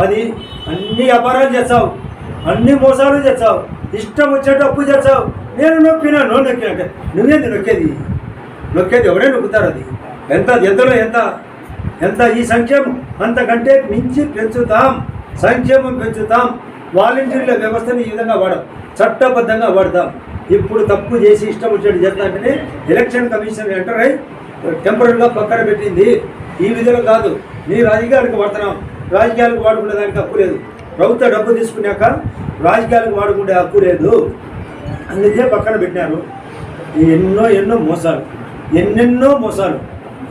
అది అన్ని వ్యాపారాలు చేస్తావు అన్ని మోసాలు చేస్తావు ఇష్టం వచ్చేటప్పు అప్పు చేస్తావు. నేను నొక్కినా నువ్వు నొక్కినట్టే నువ్వేంది నొక్కేది? నొక్కేది ఎవరే నొక్కుతారు అది? ఎంత ఎంతలో ఎంత? ఎంత? ఈ సంక్షేమం అంతకంటే మించి పెంచుతాం. సంక్షేమం పెంచుతాం. వాలంటీర్ల వ్యవస్థను ఈ విధంగా వాడాం చట్టబద్ధంగా వాడతాం. ఇప్పుడు తప్పు చేసి ఇష్టం వచ్చేట్టు చేస్తాంటేనే ఎలక్షన్ కమిషన్ ఎంటర్ అయి టెంపరీగా పక్కన పెట్టింది. ఈ విధంగా కాదు. నీ రాజకీయాలకు వాడుతున్నాం. రాజకీయాలకు వాడుకునే దానికి హక్కు లేదు. ప్రభుత్వ డబ్బు తీసుకున్నాక రాజకీయాలకు వాడుకునే హక్కు లేదు. అందుకే పక్కన పెట్టినారు. ఎన్నో ఎన్నో మోసాలు. ఎన్నెన్నో మోసాలు.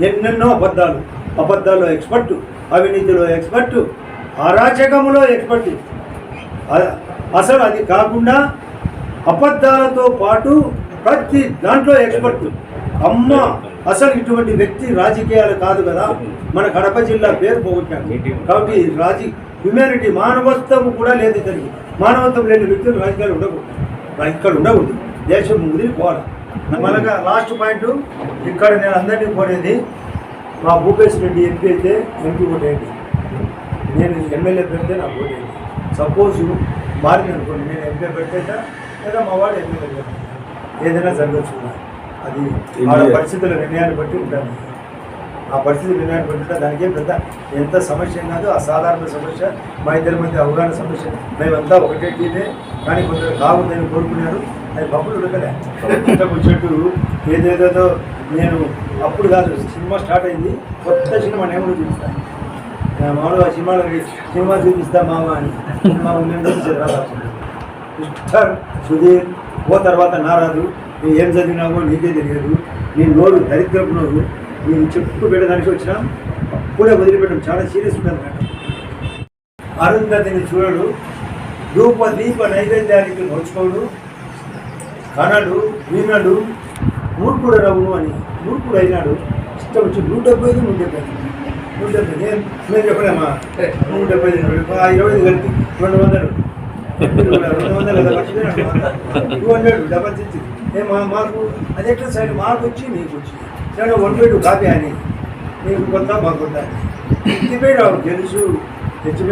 ఎన్నెన్నో అబద్ధాలు. అబద్ధాల్లో ఎక్స్పర్ట్ అవినీతిలో ఎక్స్పర్ట్ అరాచకములో ఎక్స్పర్ట్ అసలు అది కాకుండా అబద్ధాలతో పాటు ప్రతి దాంట్లో ఎక్స్పర్ట్. అమ్మ అసలు ఇటువంటి వ్యక్తి రాజకీయాలు కాదు కదా. మన కడప జిల్లా పేరు పోగొట్టాడు కాబట్టి రాజీ హ్యుమానిటీ మానవత్వం కూడా లేదు ఇతనికి. మానవత్వం లేని వ్యక్తులు రాజకీయాలు ఉండకూడదు. ఇక్కడ ఉండకూడదు. దేశం ముదిరిపోవాలి మనగా లాస్ట్ పాయింట్ ఇక్కడ నేను అందరినీ కోరేది మా భూపేశ్ రెడ్డి ఎంపీ అయితే ఎంపీ ఓటేయండి. నేను ఎమ్మెల్యే పెడితే నాకు ఓటేయండి. సపోజ్ మారింది అనుకోండి. నేను ఎంపీ పెడితే లేదా మా వాడు ఎమ్మెల్యే పెడతాడు. ఏదైనా జరగచ్చు అది వాళ్ళ పరిస్థితుల నిర్ణయాన్ని బట్టి ఉంటాను ఆ పరిస్థితి నిర్ణయాన్ని బట్టి. దానికి పెద్ద ఎంత సమస్య కాదు అసాధారణ సమస్య మా ఇద్దరి మధ్య అవగాహన సమస్య. మేమంతా ఒకటే టీమే కానీ కొందరు కావుందని కోరుకున్నారు. అది బబ్బులు ఉడకలే. వచ్చేట్టు ఏదేదో నేను అప్పుడు కాదు సినిమా స్టార్ట్ అయింది. కొత్త సినిమా నేను కూడా చూపిస్తాను. ఆ మామూలుగా సినిమాలో సినిమా చూపిస్తా మామ అని. చూపించేది రాదా మిస్టర్ సుధీర్ ఓ తర్వాత నారాదు నేను ఏం చదివినావో నీకే తెలియదు. నేను నోరు దరిద్రపు నోరు. నేను చెప్పు పెట్టడానికి వచ్చినా అప్పుడే వదిలిపెట్టడం చాలా సీరియస్ ఉంటుంది మేడం. అరుంధతిని చూడడు. రూప దీప నైవేద్యానికి నోచుకోడు. కనడు వినడు. మూర్ఖుడు రవును అని మూర్ఖుడు అయినాడు. ఇష్టం వచ్చి నూట డెబ్బై ఐదు నూట డెబ్బై ఐదు. నూట డెబ్బై నేను చెప్పలేమా? నూట డెబ్బై ఐదు ఇరవై ఐదు కలిపి రెండు వందలు రెండు వందలు కదా మర్చిపోయినా టూ హండ్రెడ్ డబల్ సిక్స్ ఏ మా మాకు అది ఎట్లా సైడ్ మాకు వచ్చి మీకు వచ్చి సరే వన్ బై టూ కాపీ అని మీకు కొంత మాకు కొంత ఎత్తిపోయి రావు తెలుసు తెచ్చిపోయి